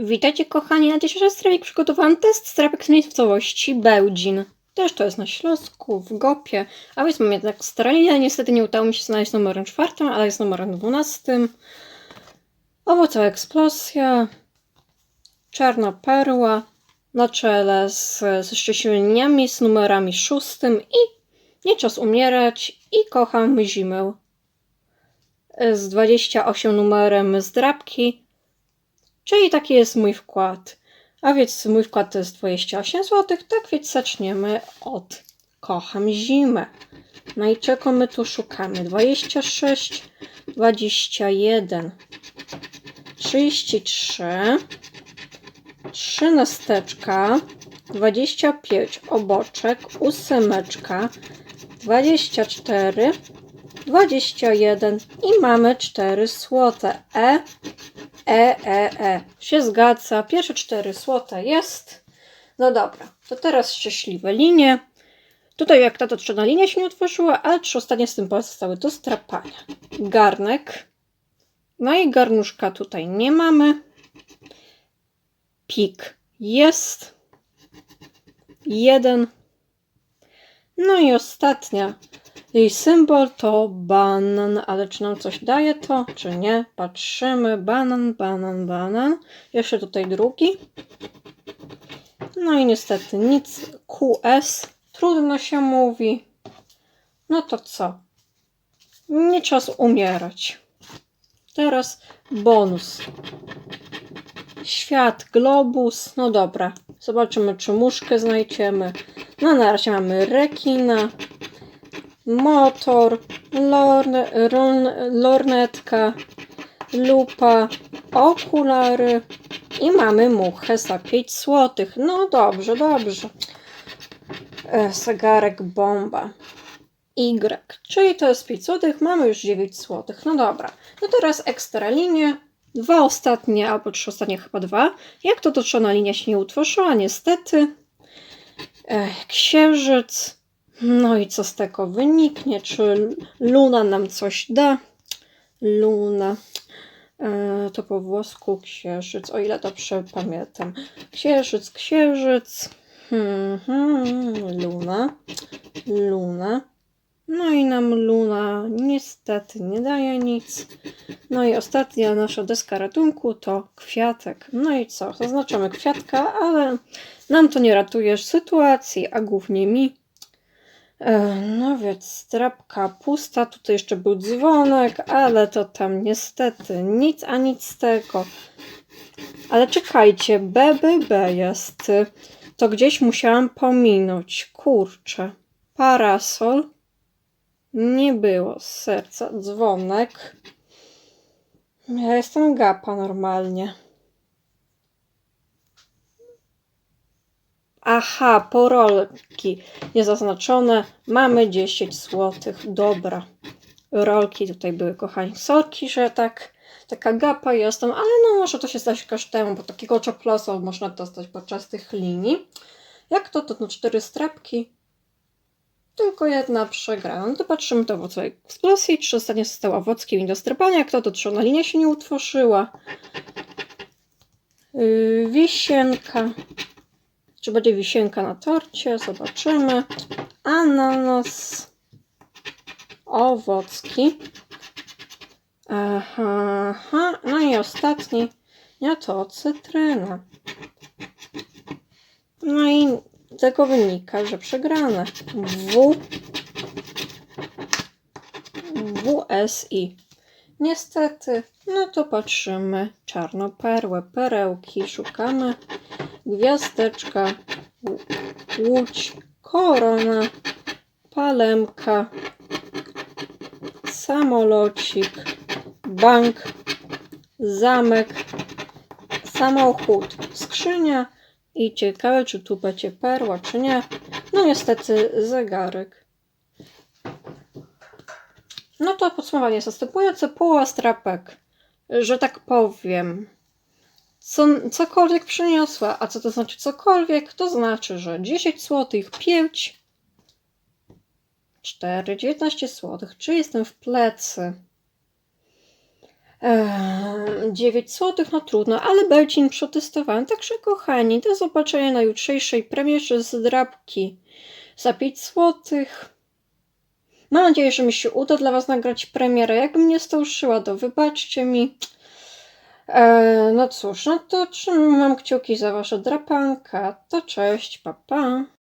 Witajcie kochani, na dzisiejszy strawik przygotowałam test strapek z miejscowości Bełdzin. Też to jest na Śląsku, w Gopie, a więc mam jednak staranie. Niestety nie udało mi się znaleźć numerem czwartym, ale jest numerem dwunastym. Owocowa eksplozja, czarna perła. Na czele z, ze szczęśliwymi liniami, z numerami szóstym. I nie czas umierać. I kocham zimę. Z 28 numerem zdrabki, czyli taki jest mój wkład. A więc mój wkład to jest 28 zł, tak więc zaczniemy od kocham zimę. No i czego my tu szukamy? 26, 21, 33, trzynasteczka, 25 oboczek, ósemeczka, 24, 21 i mamy 4 złote. E, E, E, E. Się zgadza. Pierwsze 4 złote jest. No dobra, to teraz szczęśliwe linie. Tutaj jak ta to trzeba linia się nie otworzyła, ale trzy ostatnie z tym pozostały do strapania. Garnek. No i garnuszka tutaj nie mamy. Pik jest. Jeden. No i ostatnia jej symbol to banan, ale czy nam coś daje to, czy nie? Patrzymy. Banan, banan, banan. Jeszcze tutaj drugi. No i niestety nic. QS. Trudno się mówi. No to co? Nie czas umierać. Teraz bonus. Świat, globus. No dobra. Zobaczymy, czy muszkę znajdziemy. No na razie mamy rekina motor, lornetka, lupa, okulary i mamy muchę za 5 zł. No dobrze, dobrze. E, zegarek bomba. Y, czyli to jest 5 zł, mamy już 9 zł. No dobra. No teraz ekstra linie. Dwa ostatnie, albo trzy ostatnie, chyba dwa. Jak to toczona linia się nie utworzyła? Niestety. E, księżyc no i co z tego wyniknie? Czy Luna nam coś da? Luna. E, to po włosku księżyc, o ile dobrze pamiętam. Księżyc, księżyc. Hmm, hmm, luna. Luna. No i nam Luna niestety nie daje nic. No i ostatnia nasza deska ratunku to kwiatek. No i co? Zaznaczamy kwiatka, ale nam to nie ratuje sytuacji, a głównie mi. E, no więc strapka pusta, tutaj jeszcze był dzwonek, ale to tam niestety nic, a nic z tego. Ale czekajcie, BBB jest. To gdzieś musiałam pominąć. Kurczę. Parasol. Nie było. Serca. Dzwonek. Ja jestem gapa normalnie. Aha, porolki niezaznaczone. Mamy 10 zł. Dobra. Rolki tutaj były, kochani. Sorki, że tak taka gapa jestem, ale no może to się stać każdemu, bo takiego czoplosa można dostać podczas tych linii. Jak to, to no cztery strapki, tylko jedna przegrana. No to patrzymy do owocowej eksplozji. Trzy ostatnie zostały owockiem i do strapania. Jak to, to trzona linia się nie utworzyła. Yy, wisienka. Czy będzie wisienka na torcie? Zobaczymy. Ananas. Owocki. Aha, aha. No i ostatni. Nie to cytryna. No i z tego wynika, że przegrane. W. WSI. Niestety, no to patrzymy. Czarnoperłę, perełki szukamy gwiazdeczka, łódź, korona, palemka, samolocik, bank, zamek, samochód, skrzynia i ciekawe, czy tu będzie perła, czy nie. No niestety zegarek. No to podsumowanie zastępujące połowa strapek, że tak powiem co, cokolwiek przyniosła. A co to znaczy cokolwiek? To znaczy, że 10 zł, 5, 4, 19 zł. Czy jestem w plecy? Eee, 9 zł, no trudno, ale Belcin przetestowałem. Także kochani, do zobaczenia na jutrzejszej premierze z drapki za 5 zł. Mam nadzieję, że mi się uda dla Was nagrać premierę. Jakbym nie zdążyła, to wybaczcie mi. Eee, no cóż, no to trzymam kciuki za Wasze drapanka. To cześć, pa pa.